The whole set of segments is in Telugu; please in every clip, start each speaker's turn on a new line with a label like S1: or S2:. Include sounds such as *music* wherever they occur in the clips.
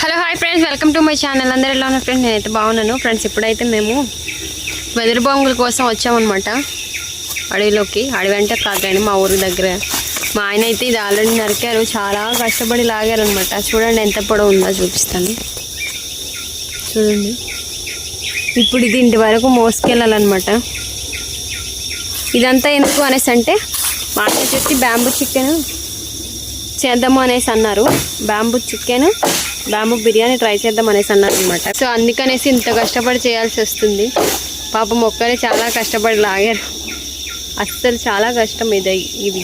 S1: Hello hi friends welcome to my channel అందరు ఎలా ఉన్నారు ఫ్రెండ్స్ నేనైతే బాగున్నాను. ఫ్రెండ్స్ ఇప్పుడైతే మేము వెదురు బొంగుల కోసం వచ్చామన్నమాట. అడవిలోకి. అడవి అంటే కాకండి మా ఊరి దగ్గర. మా ఆయన అయితే ఇది ఆల్రెడీ నరికారు. చాలా కష్టపడి లాగారు అనమాట చూడండి ఎంత పొడవు ఉందో చూపిస్తాను. చూడండి. ఇప్పుడు ఇది ఇంటి వరకు మోసుకెళ్ళాలన్నమాట. ఇదంతా ఎందుకు అనేసి అంటే మా ఆయన వచ్చేసి బ్యాంబూ చికెన్ చేద్దాము అనేసి అన్నారు. Bamboo chicken bamboo biryani try చేద్దాం అనేసి అన్నారు అనమాట సో అందుకనేసి ఇంత కష్టపడి చేయాల్సి వస్తుంది. పాపం ఒక్కరే చాలా కష్టపడి లాగారు. అస్సలు చాలా కష్టం ఇది ఇది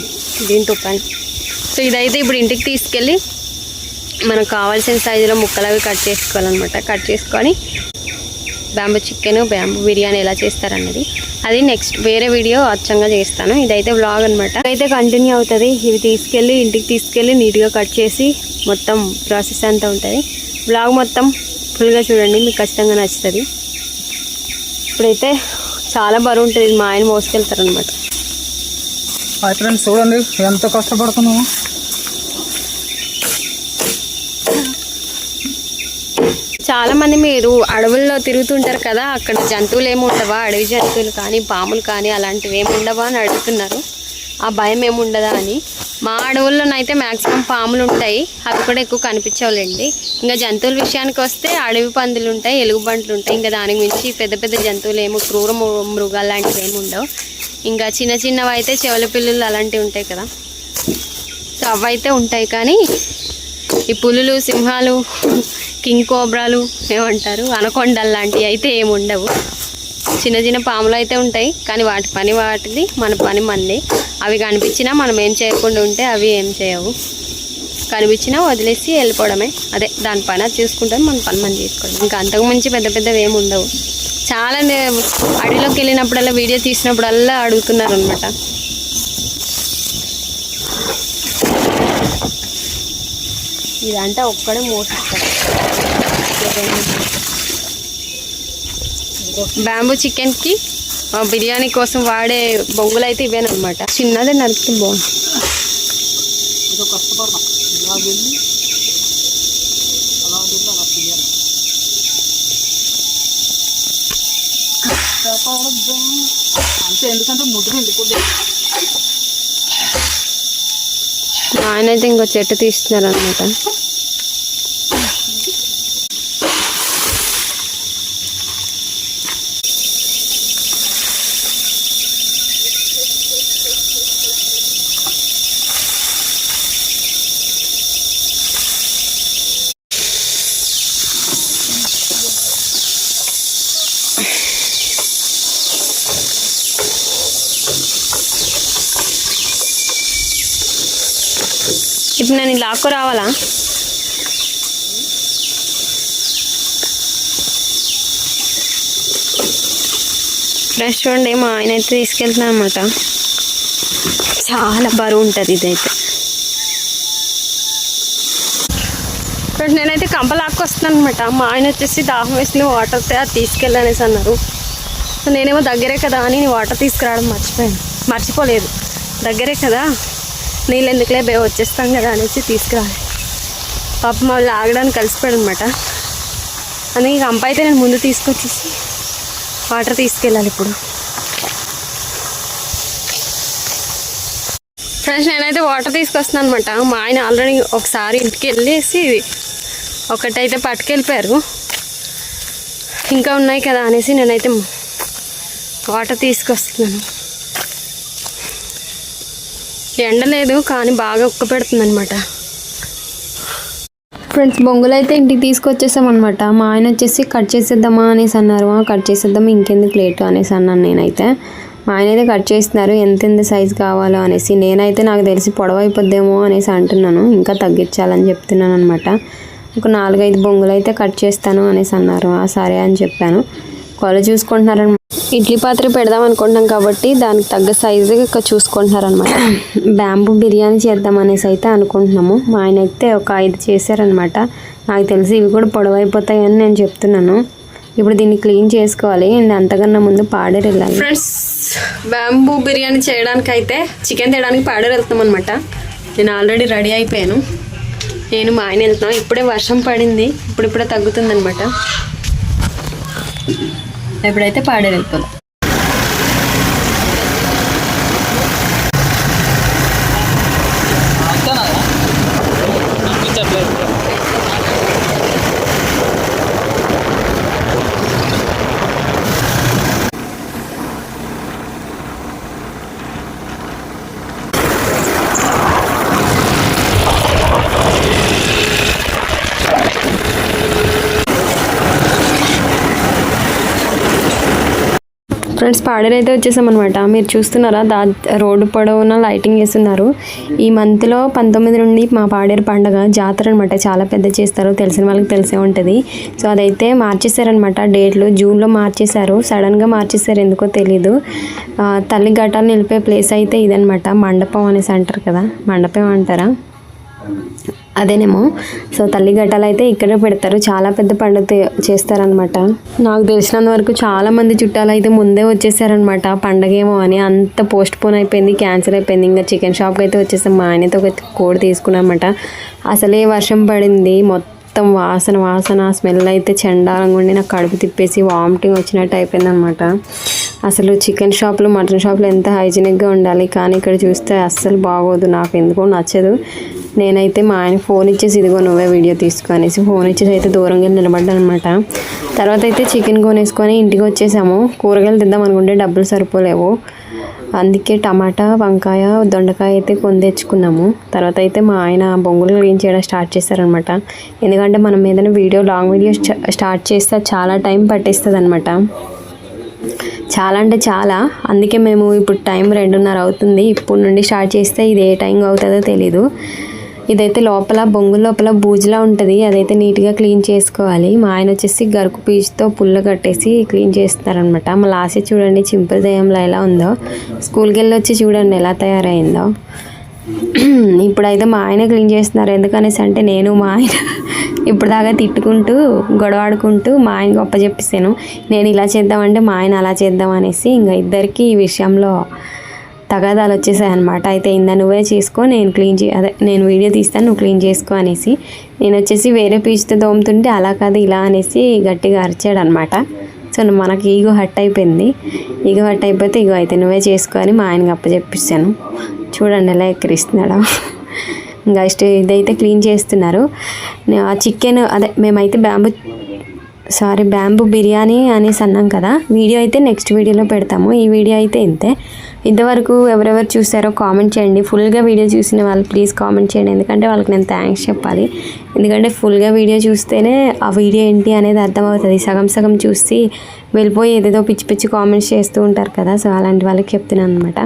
S1: దీంతో పని. సో ఇదైతే ఇప్పుడు ఇంటికి తీసుకెళ్ళి మనకు కావాల్సిన సైజులో ముక్కలు అవి కట్ చేసుకోవాలన్నమాట. కట్ చేసుకొని బ్యాంబూ చికెన్ బ్యాంబూ బిర్యానీ ఎలా చేస్తారన్నది. అది నెక్స్ట్ వేరే వీడియో అచ్చంగా చేస్తాను. ఇదైతే బ్లాగ్ అనమాట అయితే కంటిన్యూ అవుతుంది. ఇవి తీసుకెళ్ళి ఇంటికి తీసుకెళ్ళి నీట్గా కట్ చేసి మొత్తం ప్రాసెస్ అంతా ఉంటుంది. బ్లాగ్ మొత్తం ఫుల్గా చూడండి మీకు ఖచ్చితంగా నచ్చుతుంది. ఇప్పుడైతే చాలా బరువు ఉంటుంది. మా ఆయన మోసుకెళ్తారనమాట
S2: ఫ్రెండ్స్ చూడండి ఎంత కష్టపడుతున్నాము
S1: చాలా మంది మీరు అడవుల్లో తిరుగుతుంటారు కదా అక్కడ జంతువులు ఏమి ఉండవా? అడవి జంతువులు కానీ పాములు కానీ అలాంటివి ఏమి ఉండవా అని అడుగుతున్నారు. ఆ భయం ఏమి ఉండదా అని. మా అడవుల్లోనైతే మ్యాక్సిమం పాములు ఉంటాయి. అవి కూడా ఎక్కువ కనిపించవులేండి. ఇంకా జంతువుల విషయానికి వస్తే అడవి పందులు ఉంటాయి ఎలుగుబంట్లు ఉంటాయి. ఇంకా దానికి మించి పెద్ద పెద్ద జంతువులు ఏమో క్రూర మృ- మృగాలు లాంటివి ఏమి ఉండవు. ఇంకా చిన్న చిన్నవి అయితే చెవుల పిల్లులు అలాంటివి ఉంటాయి కదా. సో అవైతే ఉంటాయి కానీ ఈ పులులు సింహాలు కింగ్ కోబ్రాలు ఏమంటారు? అనకొండలు లాంటివి అయితే ఏమి ఉండవు. చిన్న చిన్న పాములు అయితే ఉంటాయి. కానీ వాటి పని వాటిది మన పని మంది. అవి కనిపించినా మనం ఏం చేయకుండా ఉంటే అవి ఏం చేయవు. కనిపించినా వదిలేసి వెళ్ళిపోవడమే. అదే దాని పని అది చూసుకుంటాం మన పని మనం చేసుకోవడం. ఇంకా అంతకు మించి పెద్ద పెద్దవి ఏమి ఉండవు. చాలా అడవిలోకి వెళ్ళినప్పుడల్లా వీడియో తీసినప్పుడల్లా అడుగుతున్నారు అనమాట ఇదంతా ఒక్కడే మోసిస్తారు బ్యాంబూ చికెన్కి బిర్యానీ కోసం వాడే బొంగులు అయితే ఇవేనమాట చిన్నదే నరికితే బాగుంది
S2: ఏదో కష్టపడదాం ఇలా వెళ్ళి
S1: మా ఆయన అయితే ఇంకో చెట్టు తీస్తున్నారు అనమాట ఇప్పుడు నేను లాక్కు రావాలా? ఫ్రెష్ చూడండి మా ఆయన అయితే తీసుకెళ్తున్నాను అనమాట చాలా బరువు ఉంటుంది ఇదైతే. ఫ్రెండ్స్ నేనైతే కంప వస్తున్నాను అనమాట మా ఆయన వచ్చేసి దాహం వేసిన వాటర్ వస్తే అది తీసుకెళ్ళనేసి అన్నారు. సో నేనేమో దగ్గరే కదా అని వాటర్ తీసుకురావడం మర్చిపోయాను. మర్చిపోలేదు. దగ్గరే కదా? నీళ్ళు ఎందుకులే బే వచ్చేస్తాం కదా అనేసి తీసుకురాలి. పాపం వాళ్ళు ఆగడానికి కలిసిపోయాడు అనమాట అందుకే అంప అయితే నేను ముందు తీసుకొచ్చేసి వాటర్ తీసుకెళ్ళాలి ఇప్పుడు. ఫ్రెండ్స్ నేనైతే వాటర్ తీసుకొస్తున్నాను అనమాట మా ఆయన ఆల్రెడీ ఒకసారి ఇంటికి వెళ్ళేసి ఒకటైతే పట్టుకెళ్ళిపోయారు. ఇంకా ఉన్నాయి కదా అనేసి నేనైతే వాటర్ తీసుకొస్తున్నాను. ఎండ లేదు కానీ బాగా ఉక్క పెడుతుంది అనమాట ఫ్రెండ్స్ బొంగులు అయితే ఇంటికి తీసుకొచ్చేసామన్నమాట. మా ఆయన వచ్చేసి కట్ చేసేద్దామా అనేసి అన్నారు. కట్ చేసేద్దాం ఇంకెందుకు లేటు? అనేసి అన్నాను నేనైతే. మా ఆయన అయితే కట్ చేస్తున్నారు ఎంత ఎంత సైజు కావాలో? అనేసి. నేనైతే నాకు తెలిసి పొడవైపోద్దేమో అనేసి అంటున్నాను. ఇంకా తగ్గించాలని చెప్తున్నాను అనమాట ఒక నాలుగైదు బొంగులు అయితే కట్ చేస్తాను అనేసి అన్నారు. "ఆ, సరే అని చెప్పాను. కొల చూసుకుంటున్నారనమాట ఇడ్లీ పాత్ర పెడదాం అనుకుంటున్నాం కాబట్టి దానికి తగ్గ సైజు చూసుకుంటున్నారనమాట బ్యాంబూ *coughs* బిర్యానీ చేద్దాం అనేసి అయితే అనుకుంటున్నాము. మా ఆయన అయితే ఒక ఐదు చేశారనమాట నాకు తెలిసి ఇవి కూడా పొడవైపోతాయని నేను చెప్తున్నాను. ఇప్పుడు దీన్ని క్లీన్ చేసుకోవాలి. అండ్ అంతకన్నా ముందు పాడేరు వెళ్ళాలి. ఫ్రెండ్స్ బ్యాంబూ బిర్యానీ చేయడానికి అయితే చికెన్ తేయడానికి పాడేరు వెళ్తాం అనమాట నేను ఆల్రెడీ రెడీ అయిపోయాను. నేను మా ఆయన వెళ్తున్నాం. ఇప్పుడే వర్షం పడింది. ఇప్పుడు ఇప్పుడే ఎప్పుడైతే పాడే వెళ్ళిపోదాం ఫ్రెండ్స్ పాడేరు అయితే వచ్చేసాం అనమాట మీరు చూస్తున్నారా? దా రోడ్డు పొడవున లైటింగ్ వేస్తున్నారు. ఈ మంత్లో పంతొమ్మిది నుండి మా పాడేరు పండగ జాతర అనమాట చాలా పెద్ద చేస్తారు. తెలిసిన వాళ్ళకి తెలిసే ఉంటుంది. సో అదైతే మార్చేశారనమాట డేట్లు జూన్లో మార్చేశారు. సడన్గా మార్చేశారు. ఎందుకో తెలీదు. తల్లి ఘటాలు నిలిపే ప్లేస్ అయితే ఇదనమాట మండపం అనేసి అంటారు కదా. మండపం అంటారా? అదేనేమో. సో తల్లి ఘట్టాలు అయితే ఇక్కడే పెడతారు. చాలా పెద్ద పండుగ చేస్తారనమాట నాకు తెలిసినంత వరకు చాలా మంది చుట్టాలు అయితే ముందే వచ్చేసారనమాట పండగేమో అని అంత పోస్ట్ పోన్ అయిపోయింది క్యాన్సిల్ అయిపోయింది. ఇంకా చికెన్ షాప్కి అయితే వచ్చేసాం. మా ఆయనతో ఒక కోడి తీసుకున్నామన్నమాట అసలే వర్షం పడింది. మొత్తం వాసన వాసన స్మెల్ అయితే చెండాలంగా ఉండి నాకు కడుపు తిప్పేసి వామిటింగ్ వచ్చినట్టు అయిపోయింది అనమాట అసలు చికెన్ షాప్లో మటన్ షాప్లో ఎంత హైజీనిక్గా ఉండాలి. కానీ ఇక్కడ చూస్తే అస్సలు బాగోదు. నాకు ఎందుకో నచ్చదు. నేనైతే మా ఆయన ఫోన్ ఇచ్చేసి ఇదిగో నువ్వే వీడియో తీసుకో అనేసి ఫోన్ ఇచ్చేసి అయితే దూరంగా నిలబడ్డా అనమాట తర్వాత అయితే చికెన్ కొనేసుకొని ఇంటికి వచ్చేసాము. కూరగాయలు తిద్దాం అనుకుంటే డబ్బులు సరిపోలేవు. అందుకే టమాటా వంకాయ దొండకాయ అయితే కొని తెచ్చుకున్నాము. తర్వాత అయితే మా ఆయన బొంగులు క్లీన్ చేయడం స్టార్ట్ చేశారనమాట ఎందుకంటే మనం ఏదైనా వీడియో లాంగ్ వీడియో స్టార్ట్ చేస్తే చాలా టైం పట్టేస్తుంది అనమాట చాలా అంటే చాలా. అందుకే మేము ఇప్పుడు టైం రెండున్నర అవుతుంది. ఇప్పుడు నుండి స్టార్ట్ చేస్తే ఇది ఏ టైం అవుతుందో తెలీదు. ఇదైతే లోపల బొంగు లోపల బూజులా ఉంటుంది. అదైతే నీట్గా క్లీన్ చేసుకోవాలి. మా ఆయన వచ్చేసి గరుకు పీచుతో పుల్ల కట్టేసి క్లీన్ చేస్తారనమాట మా లాస్ట్ చూడండి చింపుల్ దయ్యంలో ఎలా ఉందో. స్కూల్కి వెళ్ళి వచ్చి చూడండి ఎలా తయారైందో. ఇప్పుడైతే మా ఆయన క్లీన్ చేస్తున్నారు. ఎందుకనేసి అంటే నేను మా ఆయన ఇప్పుడు దాకా తిట్టుకుంటూ గొడవాడుకుంటూ మా ఆయన గొప్ప చెప్పేసాను నేను ఇలా చేద్దామంటే మా ఆయన అలా చేద్దాం అనేసి ఇంకా ఇద్దరికి ఈ విషయంలో తగాదాలు వచ్చేసాయి అనమాట అయితే ఇందా నువ్వే చేసుకో నేను క్లీన్ చే అదే నేను వీడియో తీస్తాను నువ్వు క్లీన్ చేసుకో అనేసి నేను వచ్చేసి వేరే పీచుతో తోముతుంటే అలా కాదు ఇలా అనేసి గట్టిగా అరిచాడు అనమాట సో మనకి ఈగో హట్ అయిపోయింది. ఈగో హట్ అయిపోతే ఇగో అయితే నువ్వే చేసుకో అని మా ఆయనకి అప్పచెప్పిస్తాను చూడండి ఎలా ఎక్కిరిస్తున్నాడు. ఇంకా ఇష్ట ఇదైతే క్లీన్ చేస్తున్నారు. ఆ చికెన్ అదే మేమైతే బ్యాంబు సారీ బ్యాంబు బిర్యానీ అనేసి అన్నాం కదా. వీడియో అయితే నెక్స్ట్ వీడియోలో పెడతాము. ఈ వీడియో అయితే ఇంతే. ఇంతవరకు ఎవరెవరు చూసారో కామెంట్ చేయండి. ఫుల్గా వీడియో చూసిన వాళ్ళు ప్లీజ్ కామెంట్ చేయండి. ఎందుకంటే వాళ్ళకి నేను థ్యాంక్స్ చెప్పాలి. ఎందుకంటే ఫుల్గా వీడియో చూస్తేనే ఆ వీడియో ఏంటి అనేది అర్థమవుతుంది. సగం సగం చూసి వెళ్ళిపోయి ఏదేదో పిచ్చి పిచ్చి కామెంట్స్ చేస్తూ ఉంటారు కదా. సో అలాంటి వాళ్ళకి చెప్తున్నాను అనమాట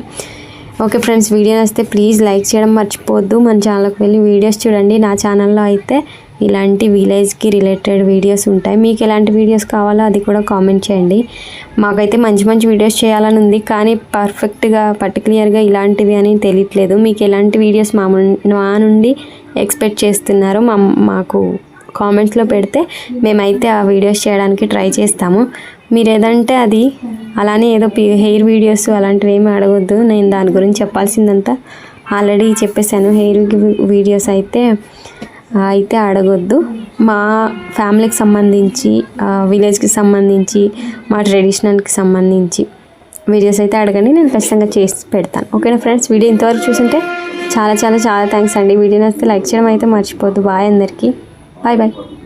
S1: ఓకే ఫ్రెండ్స్ వీడియో నచ్చితే ప్లీజ్ లైక్ చేయడం మర్చిపోవద్దు. మన ఛానల్కి వెళ్ళి వీడియోస్ చూడండి. నా ఛానల్లో అయితే ఇలాంటి విలేజ్కి రిలేటెడ్ వీడియోస్ ఉంటాయి. మీకు ఎలాంటి వీడియోస్ కావాలో అది కూడా కామెంట్ చేయండి. మాకైతే మంచి మంచి వీడియోస్ చేయాలని ఉంది. కానీ పర్ఫెక్ట్గా పర్టికులర్గా ఇలాంటివి అని తెలియట్లేదు. మీకు ఎలాంటి వీడియోస్ మా మా నుండి ఎక్స్పెక్ట్ చేస్తున్నారో మా మాకు కామెంట్స్లో పెడితే మేమైతే ఆ వీడియోస్ చేయడానికి ట్రై చేస్తాము. మీరు ఏదంటే అది అలానే ఏదో హెయిర్ వీడియోస్ అలాంటివి ఏమి అడగొద్దు. నేను దాని గురించి చెప్పాల్సిందంతా ఆల్రెడీ చెప్పేశాను. హెయిర్ వీడియోస్ అయితే అయితే అడగొద్దు. మా ఫ్యామిలీకి సంబంధించి విలేజ్కి సంబంధించి మా ట్రెడిషనల్కి సంబంధించి వీడియోస్ అయితే అడగండి. నేను ఖచ్చితంగా చేసి పెడతాను. ఓకేనా ఫ్రెండ్స్? వీడియో ఇంతవరకు చూసుంటే చాలా చాలా చాలా థ్యాంక్స్ అండి. వీడియో నచ్చితే లైక్ చేయడం అయితే మర్చిపోద్దు బాయ్ అందరికీ. Bye bye.